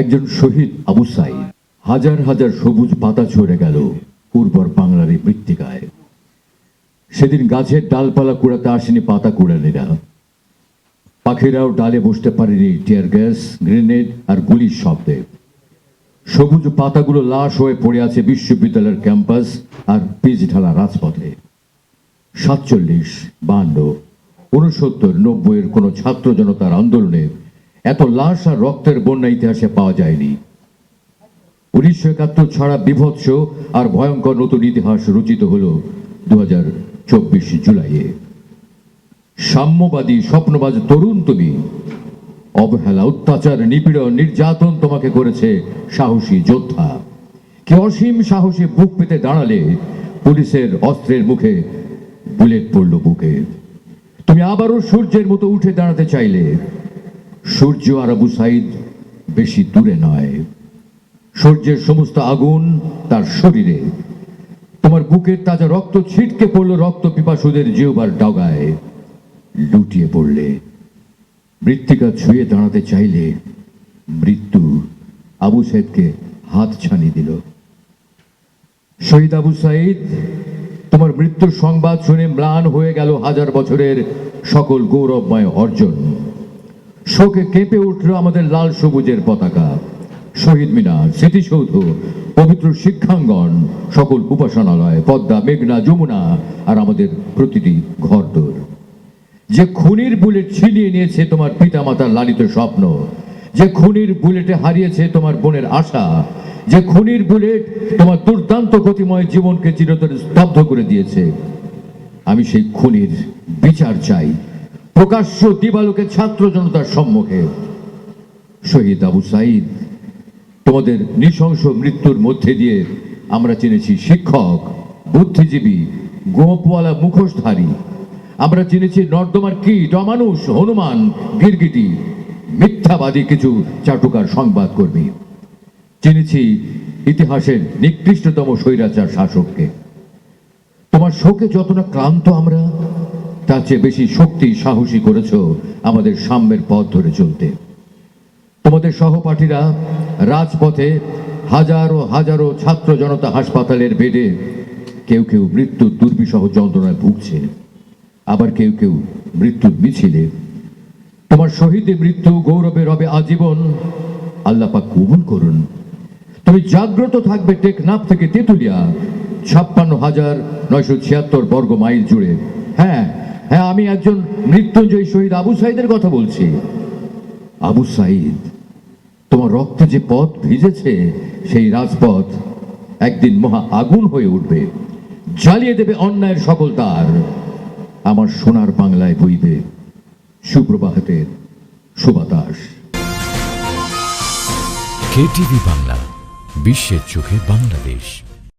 একজন শহীদ আবু সাইদ। হাজার হাজার সবুজ পাতা ছড়ে গেল উর্বর বাংলার এই মৃত্তিকায়। সেদিন গাছের ডালপালা কুড়াতে আসেনি পাতা কুড়ানিরা। পাখিরাও ডালে বসতে পারেনি টিয়ার গ্যাস, গ্রেনেড আর গুলির শব্দে। সবুজ পাতাগুলো লাশ হয়ে পড়ে আছে বিশ্ববিদ্যালয়ের ক্যাম্পাস আর পিচ ঢালা রাজপথে। সাতচল্লিশ বান্ন উনসত্তর নব্বইয়ের কোনো ছাত্র জনতার আন্দোলনে এত লাশ আর রক্তের বন্যা ইতিহাসে পাওয়া যায়নি। উনিশশো একাত্তর ছাড়া বিভৎস আর ভয়ঙ্কর নতুন ইতিহাস রচিত হল দু হাজার চব্বিশ জুলাইয়ে। সাম্যবাদী, স্বপ্নবাজ তরুণ তুমি। অবহেলা, অত্যাচার, নিপীড়ন, নির্যাতন তোমাকে করেছে সাহসী যোদ্ধা। কি অসীম সাহসী বুক পেতে দাঁড়ালে পুলিশের অস্ত্রের মুখে বুলেট পড়ল বুকে। তুমি আবারও সূর্যের মতো উঠে দাঁড়াতে চাইলে সূর্য আর আবু সাইদ বেশি দূরে নয়। সূর্যের সমস্ত আগুন তার শরীরে। তোমার বুকের তাজা রক্ত ছিটকে পড়ল রক্ত পিপাসুদের জিওবার ডগায়। লুটিয়ে পড়লে। মৃত্তিকা ছুঁয়ে দাঁড়াতে চাইলে মৃত্যু আবু সাইদকে হাত ছানি দিল। শহীদ আবু সাইদ, তোমার মৃত্যুর সংবাদ শুনে ম্লান হয়ে গেল হাজার বছরের সকল গৌরবময় অর্জন। শোকে কেঁপে উঠল আমাদের লাল সবুজের পতাকা। শহীদ মিনার, স্মৃতিসৌধ, পবিত্র শিক্ষাঙ্গন, সকল উপাসনালয়, পদ্মা, মেঘনা, যমুনা আর আমাদের প্রতিটি ঘরদোর। যে খুনির বুলেট ছিনিয়ে নিয়েছে তোমার পিতামাতার লালিত স্বপ্ন, যে খুনির বুলেটে হারিয়েছে তোমার বোনের আশা, যে খুনির বুলেট তোমার দুর্দান্ত গতিময় জীবনকে চিরতরে স্তব্ধ করে দিয়েছে, আমি সেই খুনির বিচার চাই। প্রকাশ্য দিবালোকে ছাত্র জনতার সম্মুখে। শহীদ আবু সাইদ তোমাদের নৃশংস মৃত্যুর মধ্যে দিয়ে আমরা চিনেছি শিক্ষক, বুদ্ধিজীবী, গোপওয়ালা মুখোশধারী। আমরা চিনেছি নর্দমার কীট, অমানুষ, হনুমান, গিরগিটি, মিথ্যাবাদী কিছু চাটুকার সংবাদ কর্মী চিনেছি ইতিহাসের নিকৃষ্টতম স্বৈরাচার শাসককে। তোমার শোকে যত না ক্লান্ত আমরা তার চেয়ে বেশি শক্তি, সাহসী করেছ আমাদের সাম্যের পথ ধরে চলতে। তোমাদের সহপাঠীরা রাজপথে হাজারো হাজারো ছাত্র জনতা হাসপাতালের বেডে কেউ কেউ মৃত্যুর দুর্বিষহ যন্ত্রণায় ভুগছে, আবার কেউ কেউ মৃত্যুর মিছিলে। তোমার শহীদের মৃত্যু, গৌরবে রবে আজীবন আল্লাপাক কবুল করুন। তুমি জাগ্রত থাকবে টেকনাফ থেকে তেঁতুলিয়া, ছাপ্পান্ন হাজার নয়শো ছিয়াত্তর বর্গ মাইল জুড়ে। হ্যাঁ হ্যাঁ আমি একজন মৃত্যুঞ্জয়ী শহীদ আবু সাইদের কথা বলছি। আবু সাইদ, তোমার রক্তে যে পথ ভিজেছে, সেই রাজপথ একদিন মহা আগুন হয়ে উঠবে। জ্বালিয়ে দেবে অন্যায়ের সকল তার। আমার সোনার বাংলায় বইবে সুপ্রভাতের সুবাতাস। কেটিভি বাংলা, বিশ্বের চোখে বাংলাদেশ।